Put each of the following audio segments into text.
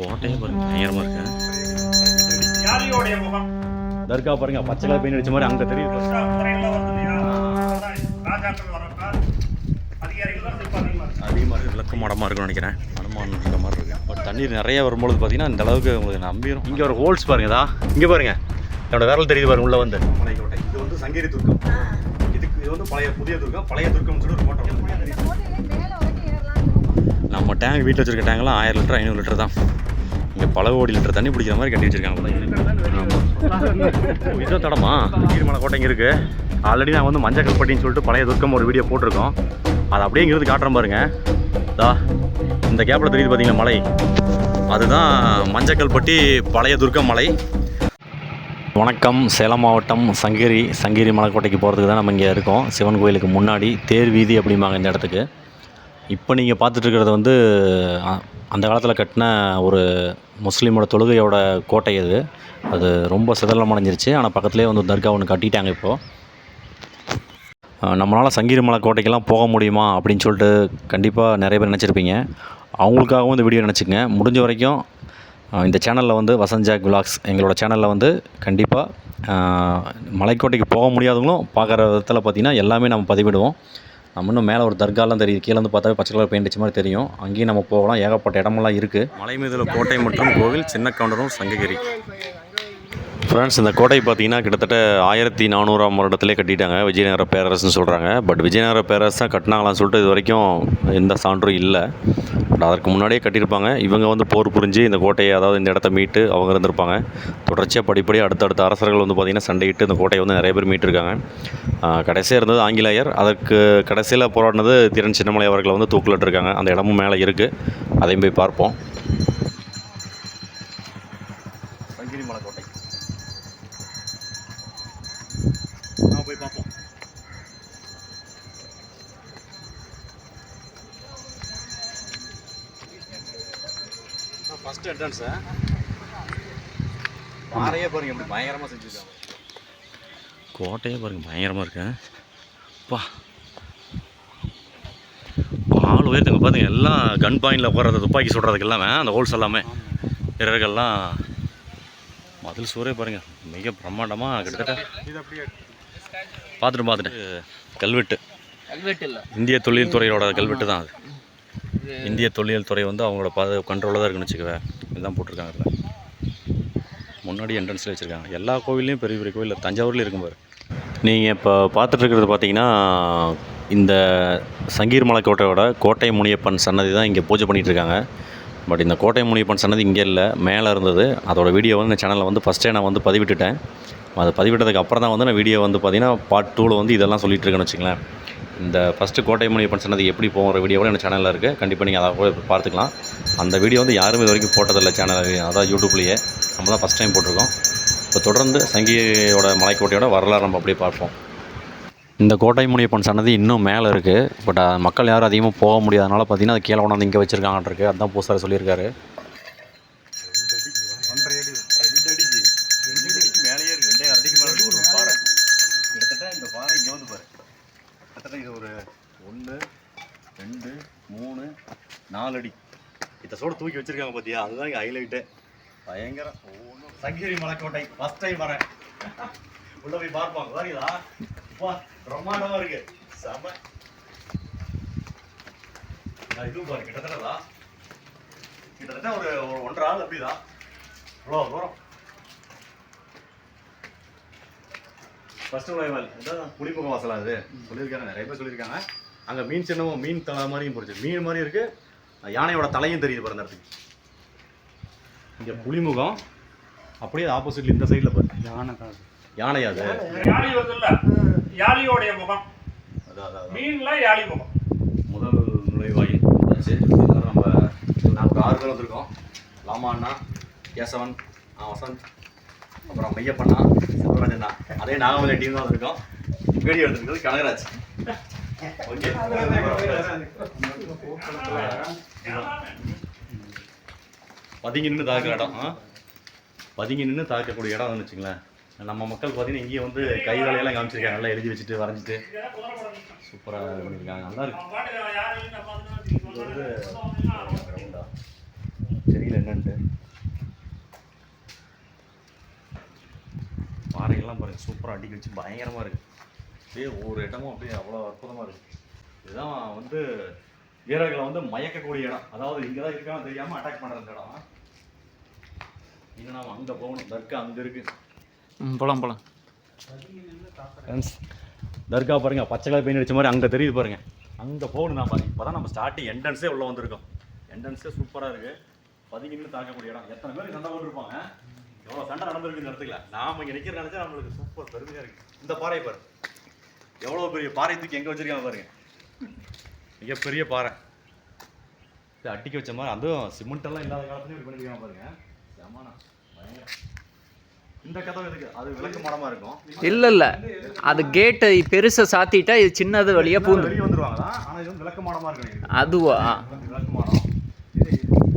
கோட்டையே பாருங்க பயங்கரமாக இருக்கு. தர்கா பாருங்க பச்சை கலர் பெயிண்ட் அடிச்ச மாதிரி அங்கே தெரியுது. அதிகமாக இருக்குது விளக்க மாடமாக இருக்கும்னு நினைக்கிறேன். அனுமான் இந்த மாதிரி இருக்கு. பட் தண்ணீர் நிறைய வரும்பொழுது பார்த்தீங்கன்னா இந்த அளவுக்கு உங்களுக்கு நம்பிடும் இங்கே ஒரு ஹோல்ஸ் பாருங்கதா இங்கே பாருங்க. என்னோட விரல் தெரியுது பாருங்க உள்ள வந்து. மலைக்கோட்டை இது வந்து சங்ககிரி துர்க்கம். இதுக்கு இது வந்து பழைய புதிய துர்க்கம். பழைய துர்க்கம்னு சொல்லி ஒரு போட்டோ நம்ம டேங்க் வீட்டில் வச்சிருக்க டேங்க்லாம் ஆயிரம் லிட்டர் ஐநூறு லிட்டர் தான். இங்கே பல கோடி லிட்டர் தண்ணி பிடிக்கிற மாதிரி கட்டி வச்சிருக்காங்க இதோ தடமா கீழ்மலை கோட்டை இங்கே இருக்குது ஆல்ரெடி நான் வந்து மஞ்சள் கல்பட்டின்னு சொல்லிட்டு பழைய துர்க்கம் ஒரு வீடியோ போட்டிருக்கோம். அது அப்படியே இங்கிருந்து காட்டுறேன் பாருங்க. தா இந்த கேப்பில் தெரியுது பார்த்தீங்களா மலை? அதுதான் மஞ்சக்கல்பட்டி பழைய துர்க்கம் மலை. வணக்கம் சேலம் மாவட்டம் சங்ககிரி சங்ககிரி மலைக்கோட்டைக்கு போகிறதுக்கு தான் நம்ம இங்கே இருக்கோம். சிவன் கோயிலுக்கு முன்னாடி தேர் வீதி அப்படிம்பாங்க இந்த இடத்துக்கு. இப்போ நீங்கள் பார்த்துட்ருக்கறது வந்து அந்த காலத்தில் கட்டின ஒரு முஸ்லீமோட தொழுகையோட கோட்டை அது. அது ரொம்ப சிதலம் அடைஞ்சிருச்சு. ஆனால் பக்கத்துலேயே வந்து தர்கா ஒன்று கட்டிட்டாங்க இப்போது நம்மளால் சங்கீரி மலை கோட்டைக்கெல்லாம் போக முடியுமா அப்படின்னு சொல்லிட்டு கண்டிப்பாக நிறைய பேர் நினச்சிருப்பீங்க. அவங்களுக்காகவும் இந்த வீடியோ நினச்சிக்கங்க. முடிஞ்ச வரைக்கும் இந்த சேனலில் வந்து வசந்த் விலாக்ஸ் எங்களோட சேனலில் வந்து கண்டிப்பாக மலைக்கோட்டைக்கு போக முடியாதவங்களும் பார்க்குற விதத்தில் பார்த்திங்கன்னா எல்லாமே நம்ம பதிவிடுவோம். நம்ம இன்னும் மேலே ஒரு தர்காலாம் தெரியுது. கீழே வந்து பார்த்தாவே பச்சை கலர் பெயிண்ட் அடிச்ச மாதிரி தெரியும். அங்கேயும் நம்ம போகலாம். ஏகப்பட்ட இடமெல்லாம் இருக்குது மலை மீதில் கோட்டை மற்றும் கோவில் சின்ன கவுண்டரும் சங்ககிரி. ஃப்ரெண்ட்ஸ் இந்த கோட்டை பார்த்தீங்கன்னா கிட்டத்தட்ட ஆயிரத்தி நானூறாம் வருடத்திலே கட்டிட்டாங்க. விஜயநகர பேரரசுன்னு சொல்கிறாங்க பட் விஜயநகர பேரரசு தான் கட்டினாங்களான்னு சொல்லிட்டு இது வரைக்கும் எந்த சான்றும் இல்லை. பட் அதற்கு முன்னாடியே கட்டியிருப்பாங்க. இவங்க வந்து போர் புரிஞ்சு இந்த கோட்டையை அதாவது இந்த இடத்த மீட்டு அவங்க இருந்திருப்பாங்க. தொடர்ச்சியாக படிப்படியாக அடுத்தடுத்த அரசர்கள் வந்து பார்த்திங்கன்னா சண்டையிட்டு இந்த கோட்டையை வந்து நிறைய பேர் மீட்டிருக்காங்க. கடைசியாக இருந்தது ஆங்கிலேயர். அதற்கு கடைசியில் போராடினது திறன் சின்னமலை அவர்களை வந்து தூக்கிலிட்டிருக்காங்க. அந்த இடமும் மேலே இருக்குது அதையும் போய் பார்ப்போம். நான் போய் பார்ப்போம் ஃபர்ஸ்ட் என்ட்ரன்ஸ் பாறையே பாருங்க எப்படி பயங்கரமாக செஞ்சுருக்காங்க. கோட்டையே பாருங்க பயங்கரமாக இருக்கு பா. ஆள் உயரத்துக்கு பாருங்க எல்லாம் கன் பாயிண்டில் போடுறது துப்பாக்கி சுடுறதுக்கு எல்லாமே அந்த ஹோல்ஸ் எல்லாமே. வீரர்கள்லாம் மதில் சூரே பாருங்க மிக பிரம்மாண்டமாக கிட்டத்தட்ட பார்த்துட்டு பார்த்துட்டு கல்வெட்டு கல்வெட்டு. இல்லை இந்திய தொழில் துறையோட கல்வெட்டு தான் அது. இந்திய தொழில் துறை வந்து அவங்களோட பாது கண்ட்ரோலில் தான் இருக்குன்னு வச்சுக்கவேன் இதுதான் போட்டிருக்காங்க அதில். முன்னாடி என்ட்ரன்ஸில் வச்சுருக்காங்க. எல்லா கோவில்லையும் பெரிய பெரிய கோவில். தஞ்சாவூர்லேயும் இருக்கும் பாரு. நீங்கள் இப்போ பார்த்துட்டு இருக்கிறது பார்த்தீங்கன்னா இந்த சங்கீர் மலைக்கோட்டையோட கோட்டை முனியப்பன் சன்னதி தான் இங்கே பூஜை பண்ணிகிட்டு இருக்காங்க. பட் இந்த கோட்டை முனியப்பன் சன்னதி இங்கே இல்லை மேலே இருந்தது. அதோட வீடியோ வந்து இந்த சேனலில் வந்து ஃபஸ்ட்டே நான் வந்து பதிவிட்டுட்டேன். அது பதிவிட்டதுக்கு அப்புறம் தான் வந்து நான் வீடியோ வந்து பார்த்தீங்கன்னா பார்ட் டூவில் வந்து இதெல்லாம் சொல்லிட்டு இருக்கேன்னு வச்சுங்களேன் இந்த ஃபஸ்ட்டு கோட்டை முனியப்பன் சன்னதி எப்படி போகிற வீடியோவும் என்ன சேனலில் இருக்குது கண்டிப்பாக நீங்கள் அதை போய் பார்த்துக்கலாம். அந்த வீடியோ வந்து யாரும் இது வரைக்கும் போட்டதில்லை சேனல் அதாவது யூடியூப்லேயே நம்ம தான் ஃபஸ்ட் டைம் போட்டிருக்கோம். இப்போ தொடர்ந்து சங்கியோட மலைக்கோட்டையோட வரலாறு நம்ம அப்படியே பார்ப்போம். இந்த கோட்டை முனியப்பன் சன்னதி இன்னும் மேலே இருக்குது பட் மக்கள் யாரும் அதிகமாக போக முடியாதனால பார்த்தீங்கன்னா அது கீழே கொண்டாந்து இங்கே வச்சுருக்காங்கன்ட்ருக்கு அதுதான் பூசாரி சொல்லியிருக்காரு மேலேயே இருக்கு ரெண்டே அடிக்கு மேலே ஒரு பாறை கிட்டத்தட்ட இந்த பாறை இங்கே வந்து பாரு கிட்டத்தட்ட இது ஒரு ஒன்று ரெண்டு மூணு நாலு அடி இத்தோட சோடு தூக்கி வச்சிருக்காங்க பார்த்தியா அதுதான் இங்கே ஹைலைட்டு பயங்கரம் ஒவ்வொன்றும் சங்ககிரி மலைக்கோட்டை ஃபஸ்ட் டைம் வரேன். உள்ள போய் பார்ப்பாங்க வரீங்களா வா பிரம்மாண்டமா இருக்கு. செம. நான் இதுவும் பாரு கிட்டத்தட்டதா கிட்டத்தட்ட ஒரு ஒரு ஒன்றரை ஆள் அப்படிதான். இவ்வளோ தூரம். ஃபர்ஸ்ட் நுழைவால் இதான் குடிமுக வாசலா அது சொல்லியிருக்காங்க நிறைய பேர் சொல்லியிருக்காங்க. அங்கே மீன் சின்னமும் மீன் தலை மாதிரியும் போடுச்சு மீன் மாதிரி இருக்கு. யானையோட தலையும் தெரியுது பாரு அந்த இடத்துக்கு. இங்கே புலிமுகம். அப்படியே ஆப்போசிட்ல இந்த சைடில் பாரு யானை யானை அது? யாழி வருதுல்ல யாழியோடைய முகம். அதான் அதான் அதான். மீன்ல யாழி முகம். முதல் நுழைவாயில். வந்தாச்சு நம்ம நான் ஒரு ஆறு பேர் வந்திருக்கோம். லாமா அண்ணா கேசவன் வசந்த் அப்புறம் மையப்பண்ணா செல்வராஜண்ணா அதே நாகமலை டீம் தான் வந்திருக்கோம். வீடியோ எடுத்துருக்கிறது கனகராஜ். ஓகே பதுங்கி நின்று தாக்குற இடம் பதுங்கி நின்று தாக்கக்கூடிய இடம் வச்சுங்களேன் நம்ம மக்கள் பார்த்தீங்கன்னா இங்கேயே வந்து கை வேலையெல்லாம் காமிச்சிருக்காங்க. நல்லா எழுதி வச்சுட்டு வரைஞ்சிட்டு. சூப்பராக பண்ணியிருக்காங்க. நல்லா இருக்கு. தெரியல என்னன்ட்டு அவன் யாரும் இல்லைன்னு நம்ம வந்து இது வந்து சொல்லுவாங்க. கிரவுண்டா சரி தெரியல என்னன்ட்டு பாறைகள்லாம் பாருங்க சூப்பராக அடிக்க வச்சு பயங்கரமாக இருக்குது அப்படியே ஒவ்வொரு இடமும் அப்படியே அவ்வளோ அற்புதமாக இருக்குது இதுதான் வந்து வீரர்களை வந்து மயக்கக்கூடிய இடம். அதாவது இங்கே தான் இருக்கான்னு தெரியாமல் அட்டாக் பண்ணுற இந்த இடம். இன்னும் நாம் அங்கே போகணும். தர்கா அங்கே இருக்குது ம் போகலாம் போகலாம் ஃப்ரெண்ட்ஸ் தர்கா பாருங்க பச்சை கலர் பெயிண்ட் அடிச்ச மாதிரி அங்கே தெரியுது பாருங்க. அங்கே போகணும் நான் பாருங்க. இப்போ தான் நம்ம ஸ்டார்டிங் என்ட்ரன்ஸே உள்ளே வந்திருக்கோம். என்ட்ரன்ஸே சூப்பராக இருக்குது பதுங்கி நின்று தாக்கக்கூடிய இடம். எத்தனை பேர் சண்டை போட்டுருப்பாங்க? எவ்வளோ சண்டை நடந்திருக்கு இந்த இடத்துல நாம இங்கே நிற்கிற நினச்சா நம்மளுக்கு சூப்பர் பெருமையாக இருக்குது இந்த பாறை பாரு. எவ்வளோ பெரிய பாறை தூக்கி எங்கே வச்சிருக்காங்க பாருங்க. மிகப்பெரிய பாறை. இது அட்டிக்க வச்ச மாதிரி அதுவும் சிமெண்ட் எல்லாம் இல்லாத காலத்துலயும் இப்படி பண்ணிருக்காங்க பாருங்க. செமனா பயங்கரம். இந்த கதவு எதுக்கு? அது விளக்கு மரமா இருக்கும். இல்லை இல்லை. அது கேட்டு பெருசை சாத்திட்டா இது சின்னது வழியாக பூந்து வெளியே வந்துருவாங்களா? ஆனா இது வந்து விளக்கு மாடமா இருக்கு இது. அதுவா? விளக்கு மாடம்.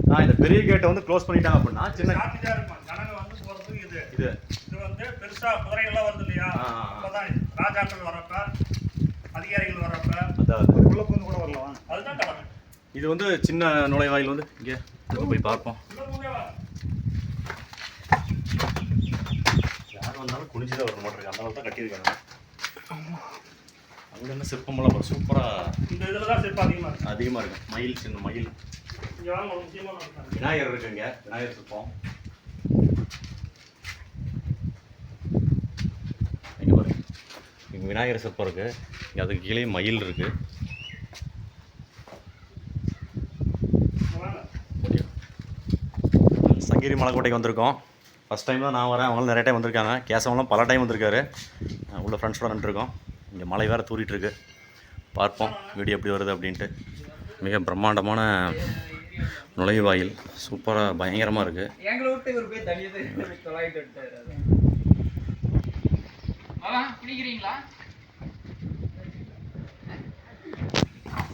நான் இந்த பெரிய கேட்டை வந்து க்ளோஸ் பண்ணிட்டாங்க அப்படின்னா சின்ன சாத்திட்டா இருக்கும் ஜனங்க வந்து போறது இது வந்து பெருசா குதிரைகள்லாம் வருது இல்லையா. அப்பதான் ராஜாக்கள் வரப்ப அதிகாரிகள் வரப்ப அதாவது? உள்ள பூந்து கூட வரலாம் அதுதான் கடமை இது வந்து சின்ன நுழைவாயில் வந்து இங்கே போய் பார்ப்போம். யார் வந்தாலும் குனிஞ்சுதான் வர அந்த அளவுக்கு தான் கட்டியிருக்காங்க. அங்கே என்ன சிற்பமெல்லாம் சூப்பராக இந்த இதுல தான் சிற்பம் அதிகமா இருக்கு. அதிகமாக இருக்கும் மயில் சின்ன மயில். விநாயகர் இருக்குங்க. விநாயகர் சிற்பம் இங்க பாருங்க இங்க விநாயகர் சிற்பம் இருக்கு. இங்க அதுக்கு கீழே மயில் இருக்கு. இங்க வாங்க. சங்ககிரி மலைக்கோட்டைக்கு வந்திருக்கோம். ஃபஸ்ட் டைம் தான் நான் வரேன். அவங்களும் நிறைய டைம் வந்திருக்காங்க. கேசவெல்லாம் பல டைம் வந்திருக்காரு. உள்ள ஃப்ரெண்ட்ஸோட நின்றுருக்கோம். இங்கே மழை வேறு தூரிட்டு இருக்கு. பார்ப்போம். வீடியோ எப்படி வருது அப்படின்ட்டு. மிக பிரம்மாண்டமான நுழைவாயில். சூப்பராக பயங்கரமாக இருக்குது எங்களை விட்டு இவர் போய் தனியாக தொலைட்டு விட்டாரு குடிக்கிறீங்களா என்ன தண்ணி இருக்குது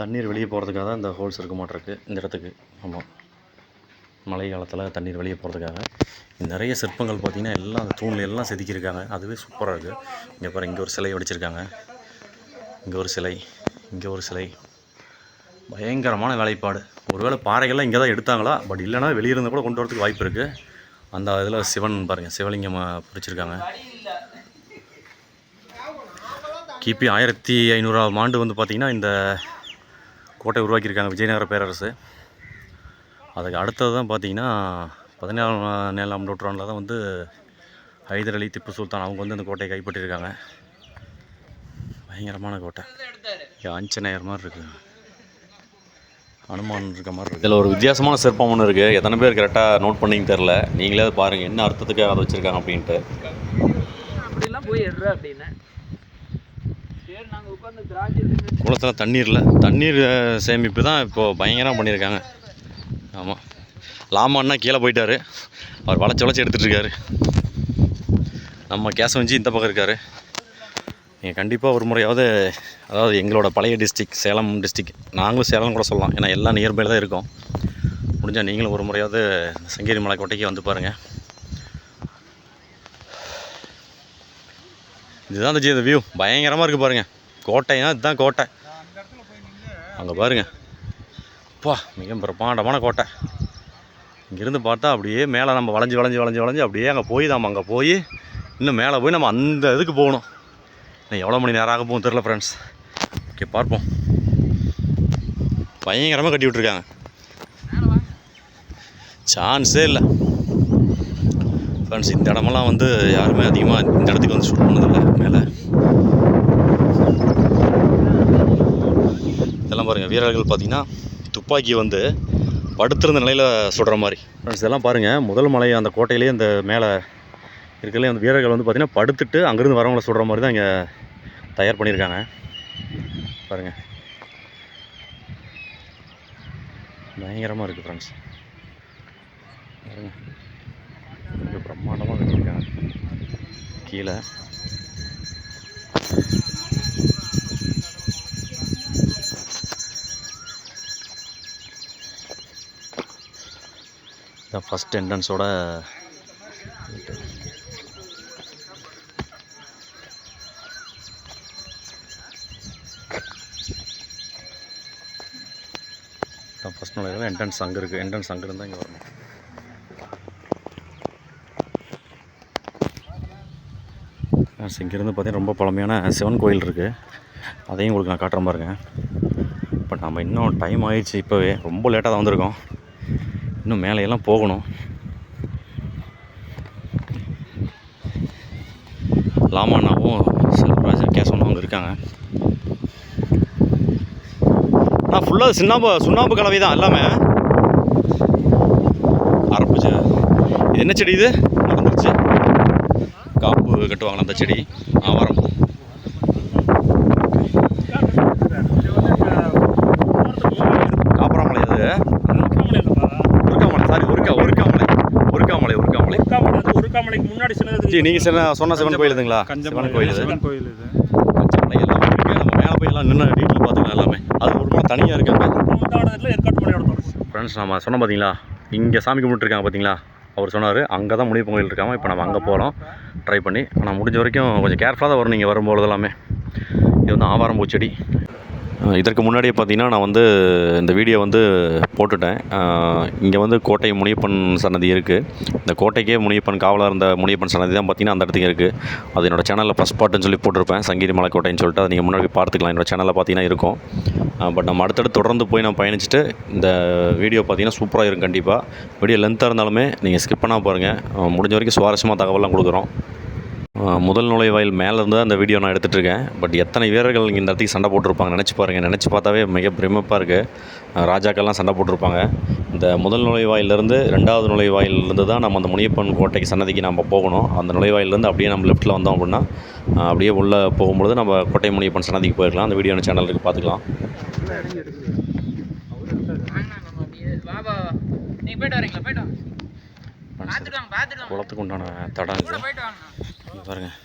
தண்ணீர் வெளியே போகிறதுக்காக தான் இந்த ஹோல்ஸ் இருக்க மாட்டிருக்கு. இந்த இடத்துக்கு. ஆமாம் மழை காலத்தில் தண்ணீர் வெளியே போகிறதுக்காக நிறைய சிற்பங்கள் பார்த்திங்கன்னா எல்லாம் அந்த தூணில் எல்லாம் செதுக்கியிருக்காங்க. அதுவே சூப்பராக இருக்குது இங்கே பாருங்கள் இங்கே ஒரு சிலை வடிச்சிருக்காங்க. இங்கே ஒரு சிலை. இங்கே ஒரு சிலை. பயங்கரமான வேலைப்பாடு. ஒருவேளை பாறைகள்லாம் இங்கே தான் எடுத்தாங்களா? பட் இல்லைன்னா வெளியிருந்து கூட கொண்டு வரதுக்கு வாய்ப்பு இருக்குது அந்த இதில் சிவன் பாருங்கள் சிவலிங்கம் பிடிச்சிருக்காங்க கிபி ஆயிரத்தி ஐநூறாம் ஆண்டு வந்து பார்த்திங்கன்னா இந்த கோட்டை உருவாக்கியிருக்காங்க விஜயநகர பேரரசு. அதுக்கு அடுத்தது தான் பார்த்தீங்கன்னா பதினேழாம் நேழாம் நூற்றாண்டில் தான் வந்து ஹைதர் அலி திப்பு சுல்தான் அவங்க வந்து அந்த கோட்டையை கைப்பற்றியிருக்காங்க. பயங்கரமான கோட்டை. ஆஞ்சநேயர் மாதிரி இருக்கு. ஹனுமான் இருக்க மாதிரி இருக்கு. இதில் ஒரு வித்தியாசமான சிற்பம் ஒன்று இருக்குது எத்தனை பேர் கரெக்டாக நோட் பண்ணிங்க தெரில நீங்களே அதை பாருங்கள் என்ன அர்த்தத்துக்காக அதை வச்சுருக்காங்க அப்படின்ட்டு. அப்படிலாம் போய் எடுற அப்படின்னு சரி நாங்கள் உட்காந்து திராட்சை தின்னுட்டு குளத்தில் தண்ணீர் இல்லை. தண்ணீர் சேமிப்பு தான் இப்போது பயங்கரமாக பண்ணியிருக்காங்க ஆமாம் லாமான்னா கீழே போயிட்டார். அவர் வளைச்சி வளைச்சி எடுத்துகிட்டு இருக்காரு நம்ம கேசவஞ்சி இந்த பக்கம் இருக்கார். நீங்கள் கண்டிப்பாக ஒரு முறையாவது அதாவது எங்களோட பழைய டிஸ்ட்ரிக் சேலம் டிஸ்ட்ரிக் நாங்களும் சேலம் கூட சொல்லலாம். ஏன்னா எல்லாம் நியர்பையில் தான் இருக்கோம். முடிஞ்சால் நீங்களும் ஒரு முறையாவது செங்கேரி மலைக்கோட்டைக்கு வந்து பாருங்கள் இதுதான் இந்த இந்த வியூ பயங்கரமாக இருக்குது பாருங்கள் கோட்டைனா இதுதான் கோட்டை. அங்கே பாருங்க. அப்பா மிக பிரமாண்டமான கோட்டை. இங்கேருந்து பார்த்தா அப்படியே மேலே நம்ம வளைஞ்சு வளைஞ்சு வளைஞ்சு வளைஞ்சு அப்படியே அங்கே போய் நம்ம அங்கே போய் இன்னும் மேலே போய் நம்ம அந்த இதுக்கு போகணும். இன்னும் எவ்வளோ மணி நேரம் ஆக போகும் தெரில ஃப்ரெண்ட்ஸ் ஓகே பார்ப்போம். பயங்கரமாக கட்டி விட்ருக்காங்க சான்ஸே இல்லை. ஃப்ரெண்ட்ஸ் இந்த இடமெல்லாம் வந்து யாருமே அதிகமாக இந்த இடத்துக்கு வந்து ஷூட் பண்ணதில்லை. மேலே இதெல்லாம் பாருங்கள் வீரர்கள் பார்த்தீங்கன்னா துப்பாக்கி வந்து படுத்திருந்த நிலையில் சுடுற மாதிரி. ஃப்ரெண்ட்ஸ் இதெல்லாம் பாருங்கள் முதல் மலை அந்த கோட்டையிலேயே அந்த மேலே இருக்கிறதுலே அந்த வீரர்கள் வந்து பார்த்திங்கன்னா படுத்துட்டு அங்கேருந்து வரவங்கள சுடுற மாதிரி தான் இங்கே தயார் பண்ணியிருக்காங்க. பாருங்கள் பயங்கரமாக இருக்குது ஃப்ரெண்ட்ஸ் பாருங்கள் பிரம்மாண்டமாக கட்டியிருக்காங்க கீழே. இதான் ஃபஸ்ட் என்ட்ரன்ஸோட தான் ஃபஸ்ட் மலையில் என்ட்ரன்ஸ் அங்கே இருக்குது என்ட்ரன்ஸ் அங்கே இருந்தால் இங்கே வரணும். இங்கேருந்து பார்த்தீங்கன்னா ரொம்ப பழமையான சிவன் கோயில் இருக்குது அதையும் உங்களுக்கு நான் காட்டுறேன் பாருங்க. பட் நம்ம இன்னும் டைம் ஆயிடுச்சு இப்போவே. ரொம்ப லேட்டாக தான் வந்திருக்கோம். இன்னும் மேலையெல்லாம் போகணும். லாமாண்ணாவும் செல்வராஜன் கேசவனும் அங்கே இருக்காங்க. நான் ஃபுல்லாக சுண்ணாம்பு சுண்ணாம்பு கலவை தான் எல்லாமே. அரப்புச்சு இது என்ன செடி இது? மறந்துருச்சு. காப்பு கட்டுவாங்களா அந்த செடி ஆவாரம் காப்பராமலை அது உருக்காமலை சாரி உருக்கா உருக்காமலை உருக்காமலை உருக்காமலை உருக்காமலைக்கு முன்னாடி சின்னது ஜி நீங்கள் சொன்ன சொன்ன சிவன் கோயில் இதுங்களா சிவன் கோயில் இது. சிவன் கோயில் இது. எல்லாம் இருக்கு. நம்ம மேலே போய் எல்லாம் நின்று டீட்டில் பார்த்துக்கலாம் எல்லாமே. அது ஒரு மலை தனியாக தொடர்ச்சி ஃப்ரெண்ட்ஸ் நம்ம சொன்னோம் பார்த்தீங்களா இங்கே சாமி கும்பிட்டுருக்காங்க பார்த்தீங்களா அவர் சொன்னார் அங்கே தான் முனியப்பன் கோயில் இருக்காங்க இப்போ நம்ம அங்கே போகிறோம் ட்ரை பண்ணி ஆனால் முடிஞ்ச வரைக்கும் கொஞ்சம் கேர்ஃபுல்லாக தான் வரும் நீங்கள் வரும்போது எல்லாமே இது வந்து ஆவாரம் பூச்செடி இதற்கு முன்னாடியே பார்த்தீங்கன்னா நான் வந்து இந்த வீடியோ வந்து போட்டுட்டேன். இங்கே வந்து கோட்டை முனியப்பன் சன்னதி இருக்குது இந்த கோட்டைக்கே முனியப்பன் காவலாக இருந்த முனியப்பன் சன்னதி தான் பார்த்தீங்கன்னா அந்த இடத்துக்கு இருக்குது அது என்னோடய சேனலில் ஃபஸ்ட் பாட்டுன்னு சொல்லி போட்டிருப்பேன். சங்கீரி மலை கோட்டைன்னு சொல்லிட்டு அதை நீங்கள் முன்னாடி பார்த்துக்கலாம். என்னோட சேனலில் பார்த்தீங்கன்னா இருக்கும். பட் நம்ம அடுத்தடுத்து தொடர்ந்து போய் நான் பயணிச்சுட்டு இந்த வீடியோ பார்த்தீங்கன்னா சூப்பராக இருக்கும் கண்டிப்பாக வீடியோ லென்த்தாக இருந்தாலுமே நீங்கள் ஸ்கிப் பண்ணால் பாருங்கள் முடிஞ்ச வரைக்கும் சுவாரஸ்யமாக தகவலாம் கொடுக்குறோம். முதல் நுழைவாயில் மேலே இருந்து அந்த வீடியோ நான் எடுத்துகிட்டு இருக்கேன் பட் எத்தனை வீரர்கள் இங்கே இந்த இடத்துக்கு சண்டை போட்டிருப்பாங்க நினச்சி பாருங்கள் நினச்சி பார்த்தாவே மிக பிரமிப்பாக இருக்குது ராஜாக்கள்லாம் சண்டை போட்டிருப்பாங்க. இந்த முதல் நுழைவாயிலிருந்து ரெண்டாவது நுழைவாயிலிருந்து தான் நம்ம அந்த முனியப்பன் கோட்டைக்கு சன்னதிக்கு நம்ம போகணும். அந்த நுழைவாயிலிருந்து அப்படியே நம்ம லெஃப்ட்டில் வந்தோம் அப்படின்னா அப்படியே உள்ளே போகும்பொழுது நம்ம கோட்டை முனியப்பன் சன்னதிக்கு போயிருக்கலாம். அந்த வீடியோ சேனல் இருக்குது பார்த்துக்கலாம். குளத்துக்கு உண்டான தடம் பாருங்கள்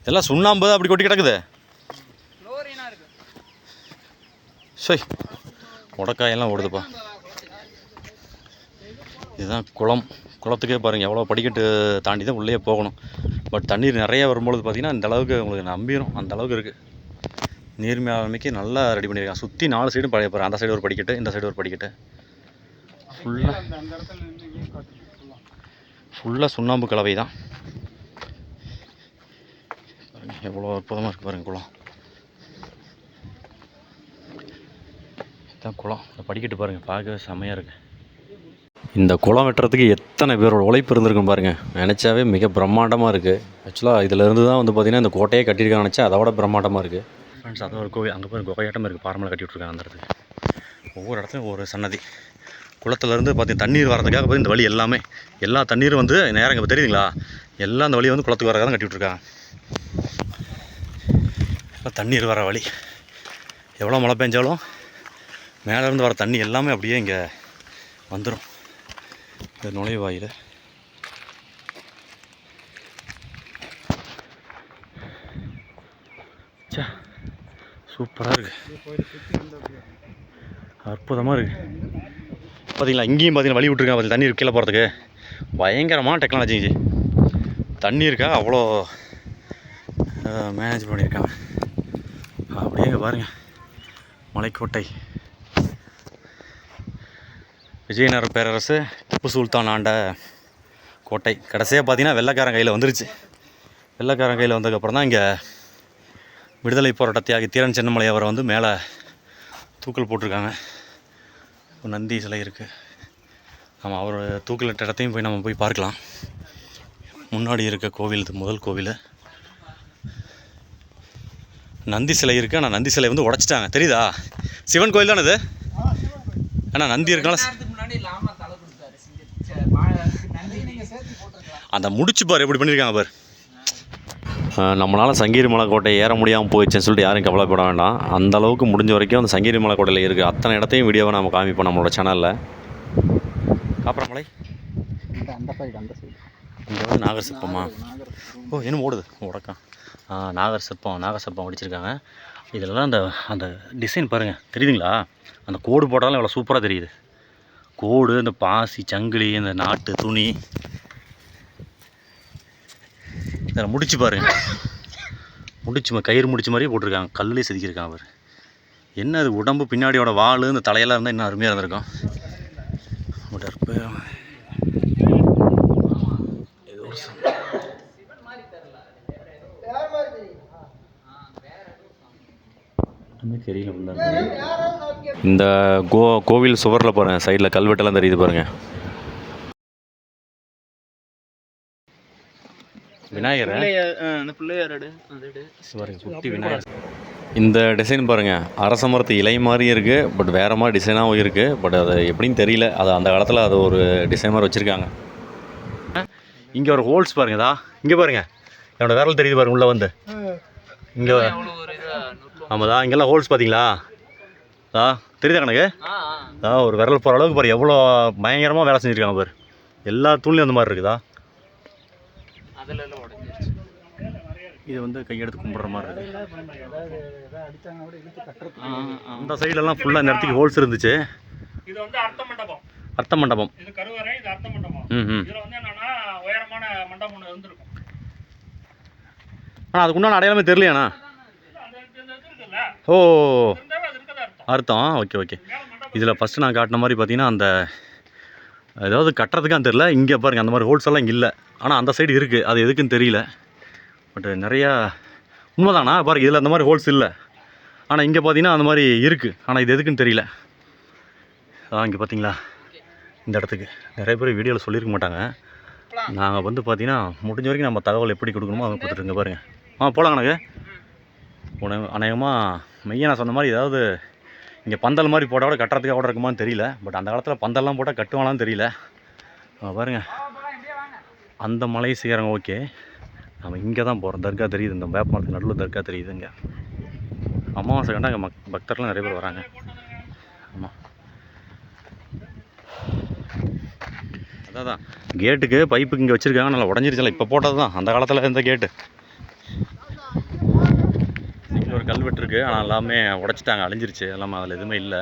இது இதெல்லாம் சுண்ணாம்பு தான் அப்படி கொட்டி கிடக்குது. சரி உடக்காயெல்லாம் ஓடுதுப்பா. இதுதான் குளம். குளத்துக்கே பாருங்கள் எவ்வளோ படிக்கட்டு தாண்டி தான் உள்ளே போகணும். பட் தண்ணீர் நிறைய வரும்பொழுது பார்த்திங்கன்னா இந்த அளவுக்கு உங்களுக்கு நம்பிடும் அந்த அளவுக்கு இருக்குது நீர் மேலாண்மைக்கு நல்லா ரெடி பண்ணியிருக்காங்க. சுற்றி நாலு சைடும் பழைய போகிறேன் அந்த சைடு ஒரு படிக்கட்டு இந்த சைடு ஒரு படிக்கட்டு. ஃபுல்லாக ஃபுல்லாக சுண்ணாம்பு கலவை தான் எவ்வளோ அற்புதமாக இருக்குது பாருங்க குளம். இதான் குளம். இந்த படிக்கட்டு பாருங்கள் பார்க்கவே செமையாக இருக்குது இந்த குளம் வெட்டுறதுக்கு எத்தனை பேரோட உழைப்பு இருந்திருக்கும் பாருங்கள் நினச்சாவே மிக பிரம்மாண்டமாக இருக்குது ஆக்சுவலாக இதில் இருந்து தான் வந்து பார்த்திங்கன்னா இந்த கோட்டையே கட்டியிருக்காங்க நினச்சா அதோட பிரம்மாண்டமாக இருக்குது ஃப்ரெண்ட்ஸ் அது ஒரு கோவில். அங்கே போய் குகையாட்டம் இருக்குது பாரம்பரியம் கட்டி விட்ருக்காங்க அந்த இடத்துக்கு. ஒவ்வொரு இடத்துலையும் ஒவ்வொரு சன்னதி. குளத்துலேருந்து பார்த்தீங்கன்னா தண்ணீர் வரதுக்காக பார்த்து இந்த வழி எல்லாமே எல்லா தண்ணீரும் வந்து நேரம் இங்கே தெரியுதுங்களா? எல்லாம் அந்த வழி வந்து குளத்துக்கு வரதாக தான் கட்டி விட்ருக்காங்க இப்போ தண்ணீர் வர வழி. எவ்வளோ மழை பெஞ்சாலும் மேலேருந்து வர தண்ணி எல்லாமே அப்படியே இங்கே வந்துடும் இந்த நுழைவாயில். சே சூப்பராக இருக்குது அற்புதமாக இருக்குது பார்த்தீங்களா இங்கேயும் பார்த்தீங்கன்னா வழி விட்ருக்காங்க பார்த்தீங்க தண்ணீர் கீழே போகிறதுக்கு பயங்கரமான டெக்னாலஜி தண்ணி தண்ணீருக்காக அவ்வளோ மேனேஜ் பண்ணியிருக்காங்க. அப்படியே பாருங்கள் மலைக்கோட்டை. விஜயநகர பேரரசு திப்பு சுல்தான் ஆண்ட கோட்டை. கடைசியாக பார்த்தீங்கன்னா வெள்ளைக்காரன் கையில் வந்துருச்சு. வெள்ளைக்காரன் கையில் வந்ததுக்கப்புறம் தான் இங்கே விடுதலை போராட்ட தியாகி தீரன் சின்னமலை அவரை வந்து மேலே தூக்கல் போட்டிருக்காங்க. நந்தி சிலை இருக்குது நம்ம அவர் தூக்கிலிட்ட இடத்தையும் போய் நம்ம போய் பார்க்கலாம். முன்னாடி இருக்க கோவில் இது முதல் கோவில். நந்தி சிலை இருக்குது ஆனால் நந்தி சிலை வந்து உடைச்சிட்டாங்க. தெரியுதா? சிவன் கோயில் தானே இது? ஆனால் நந்தி இருக்கனால அந்த முடிச்சு பாரு எப்படி பண்ணியிருக்காங்க பாரு. நம்மளால் சங்கீரி மலை கோட்டை ஏற முடியாமல் போயிடுச்சுன்னு சொல்லிட்டு யாரும் கவலைப்பட வேண்டாம். அந்த அளவுக்கு முடிஞ்ச வரைக்கும் அந்த சங்கீரி மலை கோட்டையில் இருக்குது அத்தனை இடத்தையும் வீடியோவை நம்ம காமிப்போம் நம்மளோட சேனலில் காப்பரமலை. அந்த அந்த சைடு அந்த சைடு இங்கே வந்து நாகர் சிற்பமா ஓ என்ன ஓடுது உடக்கம் நாகர் சிற்பம் நாகர் சிற்பம் அடிச்சிருக்காங்க இதெல்லாம் அந்த அந்த டிசைன் பாருங்கள் தெரியுதுங்களா? அந்த கோடு போட்டாலும் எவ்வளோ சூப்பராக தெரியுது. கோடு இந்த பாசி சங்கிலி இந்த நாட்டு துணி. இதில் முடிச்சு பாருங்க. முடிச்சு கயிறு முடிச்ச மாதிரியே போட்டிருக்காங்க. கல்லே செதுக்கியிருக்காங்க அவர் என்ன அது உடம்பு பின்னாடியோட வாள் இந்த தலையெல்லாம் இருந்தால் இன்னும் அருமையாக இருந்திருக்கும் ஒரு ஏதோ ஒரு sound. ஒண்ணுமே தெரியல உள்ள. இந்த கோ கோவில் சுவரில் பாருங்க சைடில் கல்வெட்டெல்லாம் தெரியுது பாருங்க. விநாயகர்? குட்டி விநாயகர். இந்த டிசைன் பாருங்க. அரச மரத்து இலை மாதிரி இருக்குது பட் வேறு மாதிரி டிசைனாகவும் இருக்குது பட் அது எப்படின்னு தெரியல. அது அந்த காலத்தில் அது ஒரு டிசைன் மாதிரி வச்சுருக்காங்க. இங்கே ஒரு ஹோல்ஸ் பாருங்க இதா. இங்கே பாருங்க. என்னோட விரல் தெரியுது பாருங்க உள்ளே வந்து. இங்கே அவ்வளோ ஒரு இதா நுட்பம் ஆமாதா இங்கெல்லாம் ஹோல்ஸ் பார்த்தீங்களா ஆ தெரியுதா கணக்கு ஆ ஒரு விரல் போகிற அளவுக்கு பாரு எவ்வளோ பயங்கரமாக வேலை செஞ்சுருக்காங்க பாரு. எல்லா தூண்லையும் அந்த மாதிரி இருக்குதா? இது வந்து கையெடுத்து கும்பிட்ற மாதிரி இருக்குது அந்த சைடெல்லாம் ஃபுல்லாக நிறத்துக்கு ஹோல்ஸ் இருந்துச்சு. இது வந்து அர்த்த மண்டபம். அர்த்த மண்டபம். இது கருவறை இது அர்த்த மண்டபம். ம் ம். இதுல வந்து என்னன்னா உயரமான மண்டபம் ஒன்று இருந்திருக்கும். ஆனால் அதுக்கு உண்டான அடையாளமே தெரியலையாண்ணா அந்த இது இது இருக்குல்ல ஓ அர்த்தம். Okay okay. இதில் ஃபஸ்ட்டு நான் காட்டின மாதிரி பார்த்தீங்கன்னா அந்த ஏதாவது கட்டுறதுக்கான்னு தெரியல. இங்கே பாருங்கள் அந்த மாதிரி ஹோல்ஸ் எல்லாம் இங்கே இல்லை. ஆனால் அந்த சைடு இருக்குது அது எதுக்குன்னு தெரியல. பட் நிறையா உண்மைதானா? பாருங்க இதில் அந்த மாதிரி ஹோல்ஸ் இல்லை. ஆனால் இங்கே பார்த்தீங்கன்னா அந்த மாதிரி இருக்குது ஆனால் இது எதுக்குன்னு தெரியல. ஆ இங்கே பார்த்தீங்களா? இந்த இடத்துக்கு. நிறைய பேர் வீடியோவில் சொல்லியிருக்க மாட்டாங்க. நாங்கள் வந்து பார்த்தீங்கன்னா முடிஞ்ச வரைக்கும் நம்ம தகவல் எப்படி கொடுக்கணுமோ அதை கொடுத்துருங்க பாருங்கள் ஆ போகலாம் எனக்கு உன அநேகமாக மெய்யா நான் சொன்ன மாதிரி ஏதாவது இங்கே பந்தல் மாதிரி போட்டால் கூட கட்டுறதுக்காக கூட இருக்குமான்னு தெரியல. பட் அந்த காலத்தில் பந்தல்லாம் போட்டால் கட்டுவாங்களான்னு தெரியல. பாருங்கள் பாருங்க. அந்த மலை செய்கிறாங்க ஓகே நம்ம இங்கே தான் போகிறோம் தர்கா தெரியுது. இந்த வேப்பமரத்துக்கு நடுவில் தர்கா தெரியுது இங்கே. அமாவாசை கண்டா அங்கே மக் பக்தர்லாம் நிறைய பேர் வராங்க. ஆமாம் அதான் தான் கேட்டுக்கு பைப்புக்கு இங்கே வச்சுருக்காங்க. நல்லா உடஞ்சிருச்சுல. இப்போ போட்டது தான் அந்த காலத்தில் இருந்த கேட்டு ஒரு கல்வெட்டு இருக்குது ஆனால் எல்லாமே உடைச்சிட்டாங்க. அழிஞ்சிருச்சு. எல்லாமே அதில் எதுவுமே இல்லை.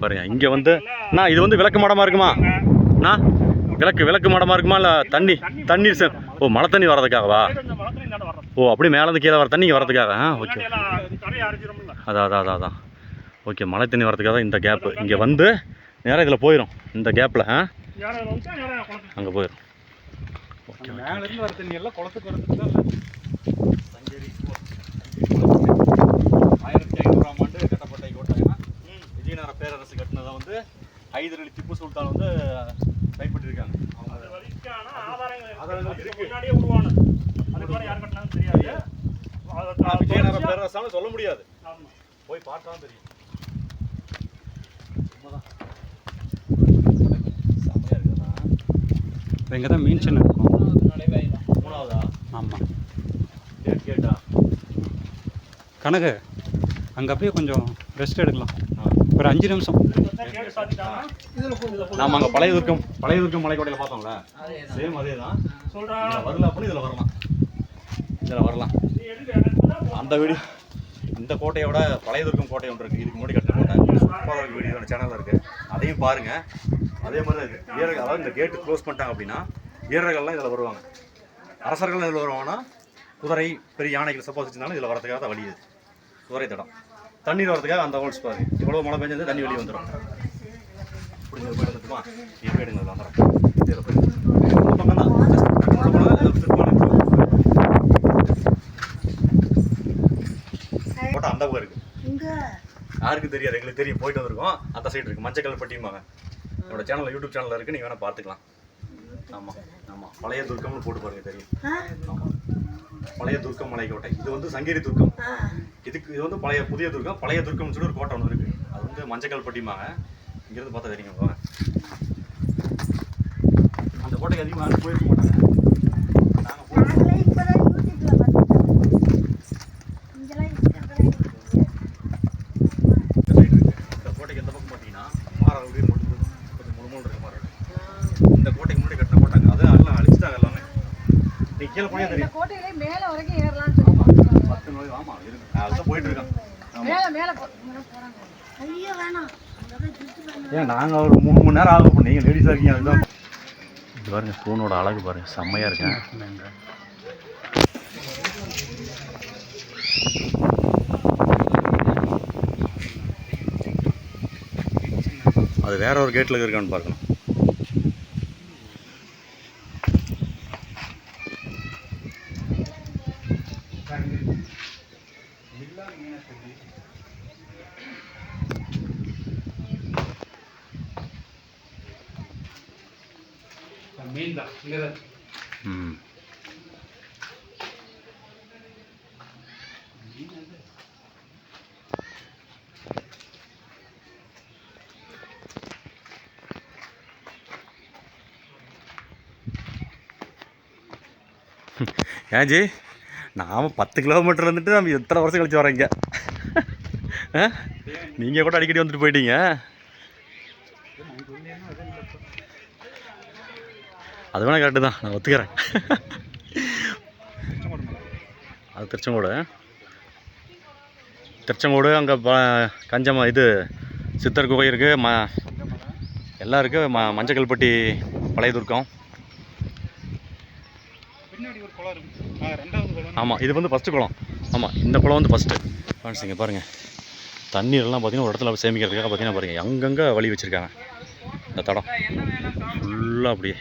பாருங்க இங்கே வந்து அண்ணா இது வந்து விளக்கு மடமாக இருக்குமா? அண்ணா விளக்கு விளக்கு மடமாக இருக்குமா? இல்லை தண்ணி தண்ணீர் சார் ஓ மழை தண்ணி வர்றதுக்காகவா? ஓ அப்படியே மேலேருந்து கீழே வர தண்ணி வரதுக்காக ஆ ஓகே அதான் அதான் அதான் அதான். ஓகே மழை தண்ணி வரதுக்காக தான் இந்த கேப்பு இங்கே வந்து நேராக இதில் போயிடும் இந்த கேப்பில் ஆ? அங்கே போயிடும் ஓகே மேலேருந்து வர தண்ணி எல்லாம் குளத்துக்கு வரதுக்கு தான் ஆயிரத்தி ஐநூறாம் ஆண்டு கட்டப்பட்ட கோட்டைனா விஜயநகர பேரரசு கட்டினதை வந்து ஹைதர் அலி திப்பு சுல்தான் வந்து கைப்பற்றிருக்காங்க. விஜயநகர பேரரசான்னு சொல்ல முடியாது. போய் பார்த்தா தான் தெரியும் இங்கே தான் மீன் சின்ன இருக்கும் மூணாவதா? ஆமாம் கேட் கேட்டா? கணக்கு அங்கே அப்படியே கொஞ்சம் ரெஸ்ட் எடுக்கலாம். ஆ. ஒரு அஞ்சு நிமிஷம். நாம அங்கே பழைய துர்க்கம் பழைய துர்க்கம் மலைக்கோட்டையில் பார்த்தோம்ல? சேம் அதே தான் வரல அப்படின்னு இதில் வரலாம். இதில் வரலாம். அந்த வீடியோ இந்த கோட்டையோட பழைய துர்க்கம் கோட்டை ஒன்று இருக்குது இதுக்கு முன்னாடி கட்டின கோட்டை. சூப்பராக இருக்கு வீடியோ சேனலில் இருக்குது அதையும் பாருங்கள் அதே மாதிரி தான் இது வீரர்கள் அதாவது இந்த கேட்டு க்ளோஸ் பண்ணிட்டாங்க அப்படின்னா வீரர்கள்லாம் இதில் வருவாங்க. அரசர்கள் இதில் வருவாங்கன்னா குதிரை பெரிய யானைகள் சப்போஸ் வச்சிருந்தாலும் இதில் வரதுக்காக தான் வழி இது. குதிரை தடம். தண்ணீர் வரதுக்காக அந்த ஹோல்ஸ் பாரு. இவ்வளோ மழை பெஞ்சது தண்ணி வெளியே வந்துடும் இந்த போய் எடுத்துமா நீ போய் எடுங்க வந்துடும் இதில் போய் இந்த பக்கம் தான் உள்ள போனா இதில் திருப்பாலை போட்டா அந்த பக்கம் இருக்கு. யாருக்கும் தெரியாது. எங்களுக்கு தெரியும். போயிட்டு வந்திருக்கோம். அந்த சைடு இருக்கு. மஞ்சக்கல் பட்டியுமாங்க என்னோட சேனல்ல யூடியூப் சேனல்ல இருக்கு. நீங்க வேணா பார்த்துக்கலாம். ஆமா. ஆமா. பழைய துர்க்கம்னு போட்டு பாருங்க தெரியும். ஆமா. பழைய துர்க்கம் மலைக்கோட்டை இது வந்து சங்ககிரி துர்க்கம். இதுக்கு இது வந்து பழைய புதிய துர்க்கம். பழைய துர்க்கம்னு சொல்லி ஒரு கோட்டை ஒன்று இருக்கு. அது வந்து மஞ்சக்கல் பட்டியுமாங்க இங்கிருந்து பார்த்தா தெரியும் போங்க. அந்த கோட்டைக்கு அதிகமாக போயிருக்க மாட்டாங்க. நாங்கள் போய் நாங்களே இப்பதான் யூடியூப்ல பார்த்தோம் இங்கெல்லாம் இருக்கிறதெல்லாம் இருக்குது. இந்த சைடு இருக்கு இந்த கோட்டைக்கு எந்த பக்கம் பார்த்தீங்கன்னா மாற வீடு மட்டும் கொஞ்சம் முழுமுழு இருக்க மாதிரி இருக்கு இந்த கோட்டைக்கு முன்னாடி கட்டின கோட்டைங்க அது எல்லாம் அழிச்சிட்டாங்க எல்லாமே நீ கீழே போனே இந்த தெரியும் கோட்டையிலே மேல வரைக்கும் ஏறலாம்னு சொல்லி பார்த்துருக்காங்க. பத்து நோய் ஆமா இருக்கு நான் அதுதான் போயிட்டு இருக்கேன் ஆமா மேல மேல போ- மேல போறாங்க ஐயோ வேணாம் அங்கதான் திருச்சி பண்ண ஏன் நாங்கள் ஒரு மூணு மணி நேரம் ஆகும் நீங்கள் லேடிஸாக இருக்கீங்க அதுதான். இது பாருங்க ஸ்பூனோட அழகு பாருங்க. செம்மையாக இருக்கேன் அது வேற ஒரு கேட்டில் இருக்கான்னு பார்க்கலாம். ம் ஏன் ஜி? நாம் பத்து கிலோமீட்டர் வந்துட்டு நம்ம எத்தனை வருஷம் கழிச்சு வரோங்க நீங்கள் கூட அடிக்கடி வந்துட்டு போயிட்டீங்க. அது வேணால் கரெக்டு தான். நான் ஒத்துக்கிறேன். அது திருச்செங்கோடு. திருச்செங்கோடு அங்கே ப கஞ்சம இது சித்தர் குகை இருக்குது ம எல்லாம் இருக்குது ம மஞ்சக்கல்பட்டி பழைய துர்க்கம் ஆமாம் இது வந்து ஃபஸ்ட்டு குளம். ஆமாம் இந்த குளம் வந்து ஃபஸ்ட்டு ஃப்ரெண்ட்ஸ் இங்கே பாருங்கள் தண்ணீரெல்லாம் பார்த்தீங்கன்னா ஒரு இடத்துல சேமிக்கிறதுக்காக பார்த்தீங்கன்னா பாருங்கள் அங்கங்கே வழி வச்சுருக்காங்க. இந்த தடம். ஃபுல்லாக அப்படியே.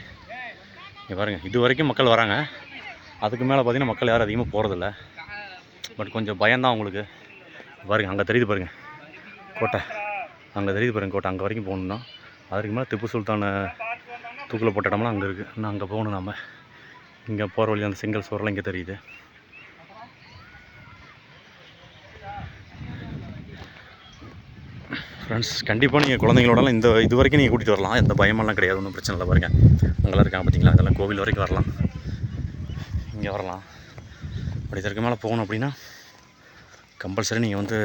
இங்கே பாருங்கள் இது வரைக்கும் மக்கள் வராங்க. அதுக்கு மேலே பார்த்தீங்கன்னா மக்கள் யாரும் அதிகமாக போகிறதில்ல பட் கொஞ்சம் பயம்தான் அவங்களுக்கு பாருங்கள் அங்கே தெரியுது பாருங்கள் கோட்டை. அங்கே தெரியுது பாருங்கள் கோட்டை. அங்கே வரைக்கும் போகணுன்னா அதுக்கு மேலே திப்பு சுல்தானை தூக்கில் போட்ட இடம்லாம் அங்கே இருக்குது இன்னும் அங்கே போகணும் நம்ம இங்கே போகிற வழி அந்த செங்கல் சுவரெல்லாம் இங்கே தெரியுது. ஃப்ரெண்ட்ஸ் கண்டிப்பாக நீங்கள் குழந்தைங்களோடலாம் இந்த இது வரைக்கும் நீங்கள் கூட்டிகிட்டு வரலாம். எந்த பயமெல்லாம் கிடையாது ஒன்றும் பிரச்சனை இல்லை பாருங்க. அங்கெல்லாம் இருக்காங்க பார்த்தீங்களா அதெல்லாம் கோவில் வரைக்கும் வரலாம். இங்கே வரலாம். அப்படி இதற்கு மேலே போகணும் அப்படின்னா கம்பல்சரி நீங்கள் வந்து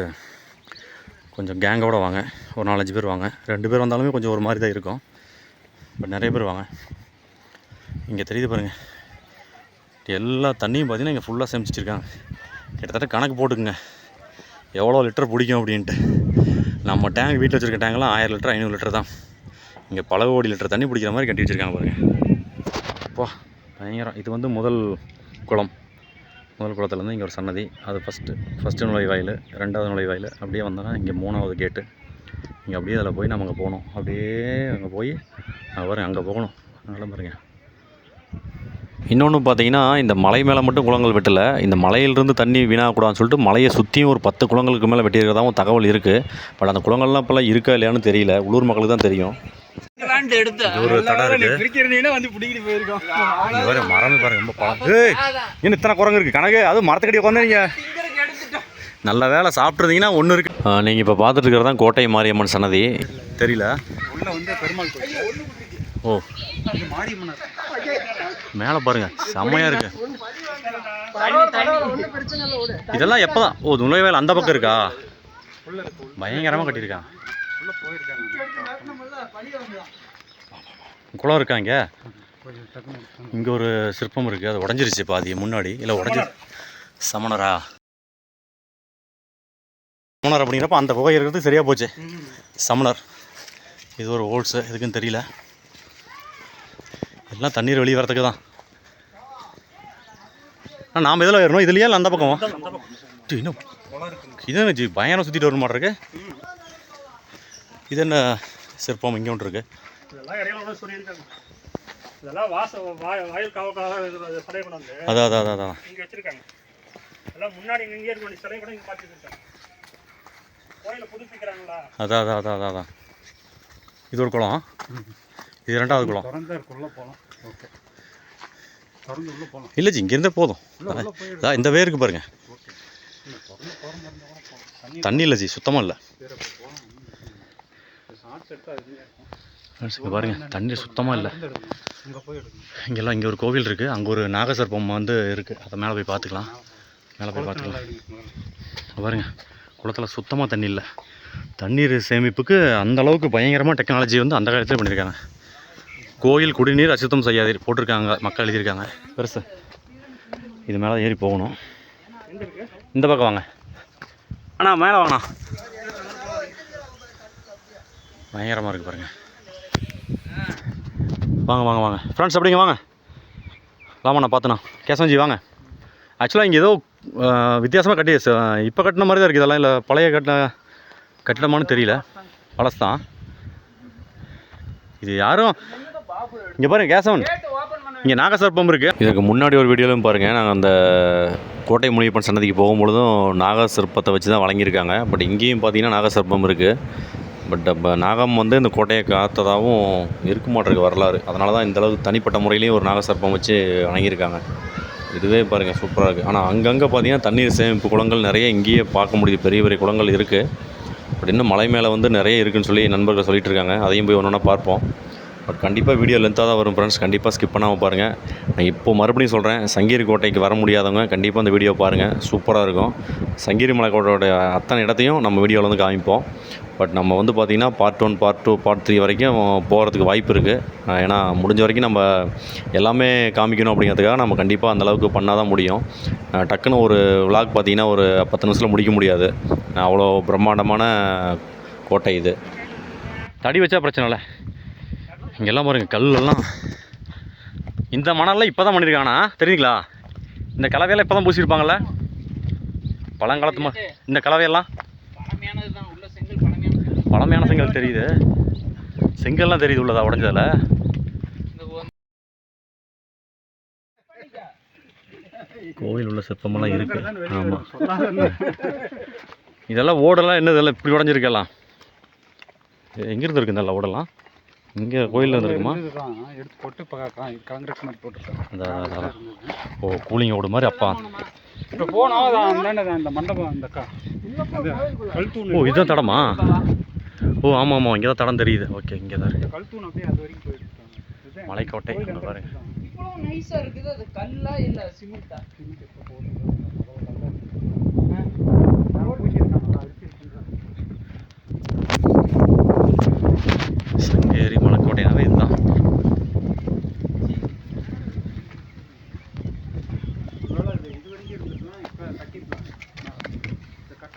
கொஞ்சம் கேங்கோட வாங்க. ஒரு நாலஞ்சு பேர் வாங்க. ரெண்டு பேர் வந்தாலுமே கொஞ்சம் ஒரு மாதிரி தான் இருக்கும். பட் நிறைய பேர் வாங்க. இங்கே தெரியுது பாருங்கள் எல்லா தண்ணியும் பார்த்திங்கன்னா இங்கே ஃபுல்லாக சேமிச்சிட்ருக்காங்க கிட்டத்தட்ட கணக்கு போட்டுக்குங்க. எவ்வளோ லிட்டர் பிடிக்கும் அப்படின்ட்டு. நம்ம டேங்க் வீட்டில் வச்சுருக்க டேங்க்லாம் ஆயிரம் லிட்டர் ஐநூறு லிட்டர் தான். இங்கே பல கோடி லிட்டர் தண்ணி பிடிக்கிற மாதிரி கட்டி வச்சுருக்காங்க பாருங்கள் அப்பா பயங்கரம். இது வந்து முதல் குளம். முதல் குளத்துலேருந்து இங்கே ஒரு சன்னதி. அது ஃபஸ்ட்டு ஃபஸ்ட்டு நுழைவாயில் ரெண்டாவது நுழைவாயில். அப்படியே வந்தோன்னா இங்கே மூணாவது கேட்டு இங்கே அப்படியே அதில் போய் நம்ம அங்கே போகணும். அப்படியே அங்கே போய் அங்கே அங்கே போகணும். அதனால பாருங்க. இன்னொன்று பார்த்தீங்கன்னா இந்த மலை மேலே மட்டும் குளங்கள் வெட்டலை. இந்த மலையிலிருந்து தண்ணி வீணாகக்கூடாதுன்னு சொல்லிட்டு மலையை சுற்றியும் ஒரு பத்து குளங்களுக்கு மேலே வெட்டியிருக்கிறதாவும் தகவல் இருக்குது பட் அந்த குளங்கள்லாம் இப்போல்லாம் இருக்கா இல்லையான்னு தெரியல. உள்ளூர் மக்களுக்கு தான் தெரியும். ஒரு தடம் மரமே பாருங்க ரொம்ப பழம். இன்னும் இத்தனை குரங்கு இருக்குது கணக்கு அது மரத்துக்கடி உட்காந்துறீங்க நல்ல வேலை சாப்பிட்ருந்தீங்கன்னா ஒன்று இருக்குது நீங்கள் இப்போ பார்த்துட்டு இருக்கிறது தான் கோட்டை மாரியம்மன் சன்னதி. தெரியல. உள்ள வந்து பெருமாள் கோயில். ஓ. மேலே பாருங்க செம்மையாக இருக்கு. இதெல்லாம் எப்போதான்? ஓ நுழைவேல் அந்த பக்கம் இருக்கா? பயங்கரமாக கட்டியிருக்கான் குளம் இருக்கா இங்கே? இங்கே ஒரு சிற்பம் இருக்குது அது உடஞ்சிருச்சு பாதி முன்னாடி. இல்லை உடஞ்சி சமணரா? சமணர் அப்படிங்கிறப்ப அந்த புகை இருக்கிறது சரியாக போச்சு. சமணர். இது ஒரு ஹோல்ஸு எதுக்குன்னு தெரியல. எல்லாம் தண்ணீர் வெளியே வரதுக்கு தான். ஆ நாம் இதில் ஏறணும்? இதுலையா இல்லை அந்த பக்கம்? இன்னும் இது ஜி பயங்கரம் சுற்றிட்டு வர மாட்டேருக்கு இது என்ன சிற்பம் இங்கே ஒன்று அதான் அதான் அதான் அதான் இருக்க புதுப்பிக்கிறாங்களா? அதான் அதான் அதான் அதான் அதான் இது ஒரு குளம். இது ரெண்டாவது குளம். திறந்தா இருக்கு உள்ள போகலாம் ஓகே திறந்து உள்ள போகலாம் இல்லை ஜி இங்கேருந்தே போதும். அதான் இந்த வே இருக்கு பாருங்க. ஓகே இல்லை திறந்து திறந்து இருந்தால் கூட போகலாம் தண்ணி தண்ணி இல்லை ஜி சுத்தமாக இல்லை. பாருங்க தண்ணி சுத்தமாக இல்லை. இங்கெல்லாம் இங்கே ஒரு கோவில் இருக்குது அங்கே ஒரு நாகசர்ப்பம் வந்து இருக்குது அதை மேலே போய் பார்த்துக்கலாம் மேலே போய் பார்த்துக்கலாம் பாருங்க குளத்தில் சுத்தமாக தண்ணி இல்லை. தண்ணீர் சேமிப்புக்கு அந்த அளவுக்கு பயங்கரமாக டெக்னாலஜி வந்து அந்த காலத்தில் பண்ணியிருக்காங்க கோயில் குடிநீர் அசுத்தம் செய்யாதீர் போட்டிருக்காங்க மக்கள் எழுதியிருக்காங்க. பெருசு. இது மேலே ஏறி போகணும். இந்த பக்கம் வாங்க. அண்ணா மேலே வாங்கண்ணா. பயங்கரமாக இருக்குது பாருங்க. வாங்க வாங்க வாங்க. ஃப்ரெண்ட்ஸ் அப்படிங்க வாங்க. வாமாண்ணா பார்த்துண்ணா கேசவஞ்சி வாங்க. ஆக்சுவலாக இங்கே ஏதோ வித்தியாசமாக கட்டி இப்போ கட்டின மாதிரி தான் இருக்குது இதெல்லாம் இல்லை பழைய கட்டின கட்டிடமானு தெரியல. பழசு தான். இது யாரும் இங்கே பாருங்க கேசவன் இங்கே நாகசர்பம் இருக்குது இதுக்கு முன்னாடி ஒரு வீடியோலையும் பாருங்கள் நாங்கள் அந்த கோட்டை முனியப்பன் சன்னதிக்கு போகும்பொழுதும் நாகசர்ப்பத்தை வச்சு தான் வழங்கியிருக்காங்க. பட் இங்கேயும் பார்த்தீங்கன்னா நாகசர்பம் இருக்குது பட் நாகம் வந்து இந்த கோட்டையை காத்ததாகவும் இருக்க மாட்டிருக்கு வரலாறு. அதனால தான் இந்த அளவுக்கு தனிப்பட்ட முறையிலையும் ஒரு நாகசர்ப்பம் வச்சு வணங்கியிருக்காங்க இதுவே பாருங்கள் சூப்பராக இருக்குது ஆனால் அங்கங்கே பார்த்தீங்கன்னா தண்ணீர் சேமிப்பு குளங்கள் நிறைய இங்கேயே பார்க்க முடியுது. பெரிய பெரிய குளங்கள் இருக்குது பட் இன்னும் மலை மேலே வந்து நிறைய இருக்குதுன்னு சொல்லி நண்பர்கள் சொல்லிட்டு இருக்காங்க. அதையும் போய் ஒன்று ஒன்றா பார்ப்போம். பட் கண்டிப்பாக வீடியோ லென்த்தாக தான் வரும் ஃப்ரெண்ட்ஸ் கண்டிப்பாக ஸ்கிப் பண்ணாமல் பாருங்கள் நான் இப்போ மறுபடியும் சொல்கிறேன் சங்கீரி கோட்டைக்கு வர முடியாதவங்க கண்டிப்பாக அந்த வீடியோ பாருங்கள் சூப்பராக இருக்கும். சங்கீரி மலை கோட்டையோட அத்தனை இடத்தையும் நம்ம வீடியோவில் வந்து காமிப்போம். பட் நம்ம வந்து பார்த்திங்கன்னா part one part two part three வரைக்கும் போகிறதுக்கு வாய்ப்பு இருக்குது ஏன்னா முடிஞ்ச வரைக்கும் நம்ம எல்லாமே காமிக்கணும் அப்படிங்கிறதுக்காக நம்ம கண்டிப்பாக அந்தளவுக்கு பண்ணால் தான் முடியும். டக்குன்னு ஒரு விளாக் பார்த்திங்கன்னா ஒரு பத்து நிமிஷத்தில் முடிக்க முடியாது. அவ்வளோ பிரம்மாண்டமான கோட்டை இது. தடி வச்சா பிரச்சனை இல்லை. இங்கெல்லாம் பாருங்க கல்லெல்லாம். இந்த மணல்லாம் இப்போ தான் பண்ணியிருக்காங்கண்ணா தெரியுங்களா இந்த கலவையெல்லாம் இப்போ தான் பூசியிருப்பாங்கல்ல பழங்காலத்து ம இந்த கலவையெல்லாம்? பழமையான செங்கல் தெரியுது. செங்கல்லாம் தெரியுது உள்ளதா உடஞ்சதில்? கோவில் உள்ள சிற்பமெல்லாம் இருக்குது ஆமாம் இதெல்லாம் ஓடெல்லாம் என்ன இதெல்லாம் இப்படி உடஞ்சிருக்கலாம் எங்கேருந்து இருக்கு இந்த ஓடெல்லாம்? இங்கே கோயிலில் இருந்துருக்குமா எடுத்து போட்டு இப்போ மாதிரி போட்டுருக்காங்க ஓ கூலிங் ஓடு மாதிரி அப்பா. இப்போ போனால் அந்த மண்டபம் அந்த க ஓ இதுதான் தடமா? ஓ ஆமாம் ஆமாம் இங்கே தான் தடம் தெரியுது. ஓகே இங்கே தான் இருக்குது கல்தூண் அப்படியே அது வரைக்கும் போயிருக்காங்க மலைக்கோட்டை அங்கே பாருங்க இவ்வளவு நைஸா இருக்குது அது கல்லா இல்ல சிமெண்டா சிமெண்ட் இப்போ போட்டு நான் பூசியிருக்காங்க அடிச்சிருக்காங்க சங்கேரி மலைக்கோட்டைனாவே இதுதான் ஒருவேளை இது இது வரைக்கும் இருந்துச்சுன்னா இப்போ கட்டிருக்கலாம் இதை கட்ட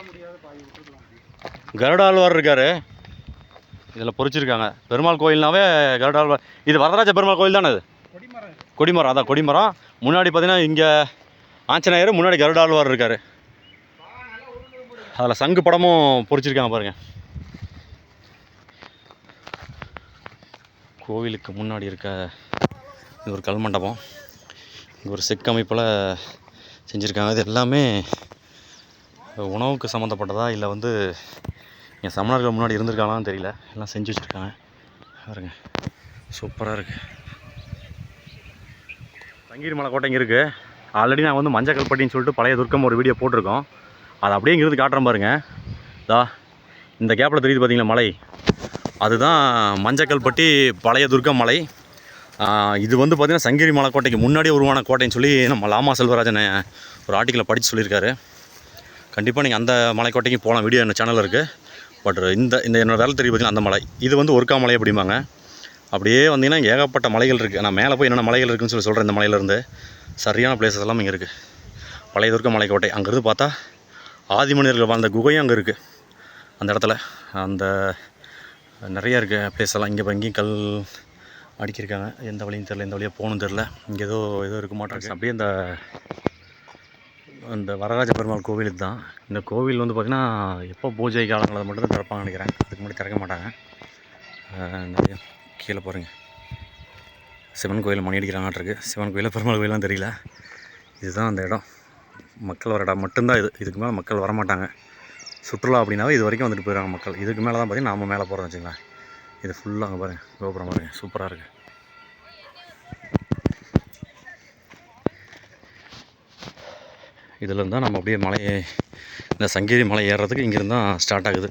முடியாத பாதி இதுதான் கருடாழ்வார் இருக்காரு. இதில் பொறிச்சிருக்காங்க. பெருமாள் கோயில்னாவே கருடாழ்வார். இது வரதராஜ பெருமாள் கோயில் தானே அது கொடிமரம். கொடிமரம் அதான் கொடிமரம். முன்னாடி பார்த்தீங்கன்னா இங்கே ஆஞ்சநேயர் முன்னாடி கருடாழ்வார் இருக்கார். அதில் சங்கு படமும் பொறிச்சிருக்காங்க பாருங்கள் கோவிலுக்கு முன்னாடி இருக்க இது ஒரு கல் மண்டபம். இங்கே ஒரு செக்கமைப்பில் செஞ்சுருக்காங்க. இது எல்லாமே உணவுக்கு சம்மந்தப்பட்டதா இல்லை வந்து என் சமணர்கள் முன்னாடி இருந்திருக்காங்களான்னு தெரியல. எல்லாம் செஞ்சு வச்சுருக்காங்க. பாருங்க. சூப்பராக இருக்குது தங்கீர் மலை கோட்டை இங்கே இருக்குது ஆல்ரெடி நான் வந்து மஞ்சள் கல்பட்டின்னு சொல்லிட்டு பழைய துர்க்கம் ஒரு வீடியோ போட்டிருக்கோம். அதை அப்படியே இங்கிருந்து காட்டுறேன் பாருங்கள் தா இந்த கேப்பில் தெரியுது பார்த்தீங்களா மலை? அதுதான் மஞ்சக்கல்பட்டி பழைய துர்க்கம் மலை இது வந்து பார்த்திங்கன்னா சங்ககிரி மலை கோட்டைக்கு முன்னாடியே உருவான கோட்டைன்னு சொல்லி நம்ம லாமா செல்வராஜன் ஒரு ஆர்டிக்கலை படித்து சொல்லியிருக்காரு. கண்டிப்பாக நீங்கள் அந்த மலைக்கோட்டைக்கு போகலாம் வீடியோ என்ன சேனல் இருக்குது பட் இந்த இந்த என்னோடய வேலை தெரியும் பார்த்தீங்கன்னா அந்த மலை. இது வந்து ஒருக்கா மலை அப்படிம்பாங்க. அப்படியே வந்தீங்கன்னா ஏகப்பட்ட மலைகள் இருக்குது நான் மேலே போய் என்னென்ன மலைகள் இருக்குன்னு சொல்லி சொல்கிறேன் இந்த மலையிலேருந்து சரியான பிளேசஸ் எல்லாம் இங்கே இருக்குது பழைய துர்க்க மலைக்கோட்டை. அங்கேருந்து பார்த்தா ஆதி மனிதர்கள் வாழ்ந்த குகையும் அங்கே இருக்குது அந்த இடத்துல அந்த நிறைய இருக்குது பிளேஸ் எல்லாம் இங்கே இங்கேயும் கல் அடிக்கிருக்காங்க. எந்த வழியும் தெரில எந்த வழியாக போகணும் தெரில இங்கே ஏதோ ஏதோ இருக்க மாட்டேங்குது அப்படியே இந்த இந்த வரராஜ பெருமாள் கோவில் தான் இந்த கோவில் வந்து பார்த்திங்கன்னா எப்போ பூஜை காலங்களில் மட்டும் தான் திறப்பாங்க நினைக்கிறேன். அதுக்கு முன்னாடி திறக்க மாட்டாங்க. நிறைய கீழே பாருங்க. சிவன் கோயில் மணி அடிக்கிறாங்கட்டு சிவன் கோயில் பெருமாள் கோயிலாம் தெரியல. இதுதான் அந்த இடம். மக்கள் வர இடம். மட்டும்தான் இது. இதுக்கு மேலே மக்கள் வரமாட்டாங்க. சுற்றுலா அப்படின்னாவே இது வரைக்கும் வந்துட்டு போயிடுறாங்க மக்கள். இதுக்கு மேலே தான் பார்த்தீங்கன்னா நம்ம மேலே போகிறோம் வச்சுங்களேன் இது ஃபுல்லாக அங்கே பாருங்கள் கோபுரம் பாருங்கள் சூப்பராக இருக்குது இதில் இருந்தால் நம்ம அப்படியே மலை இந்த சங்ககிரி மலை ஏறுறதுக்கு இங்கேருந்து தான் ஸ்டார்ட் ஆகுது.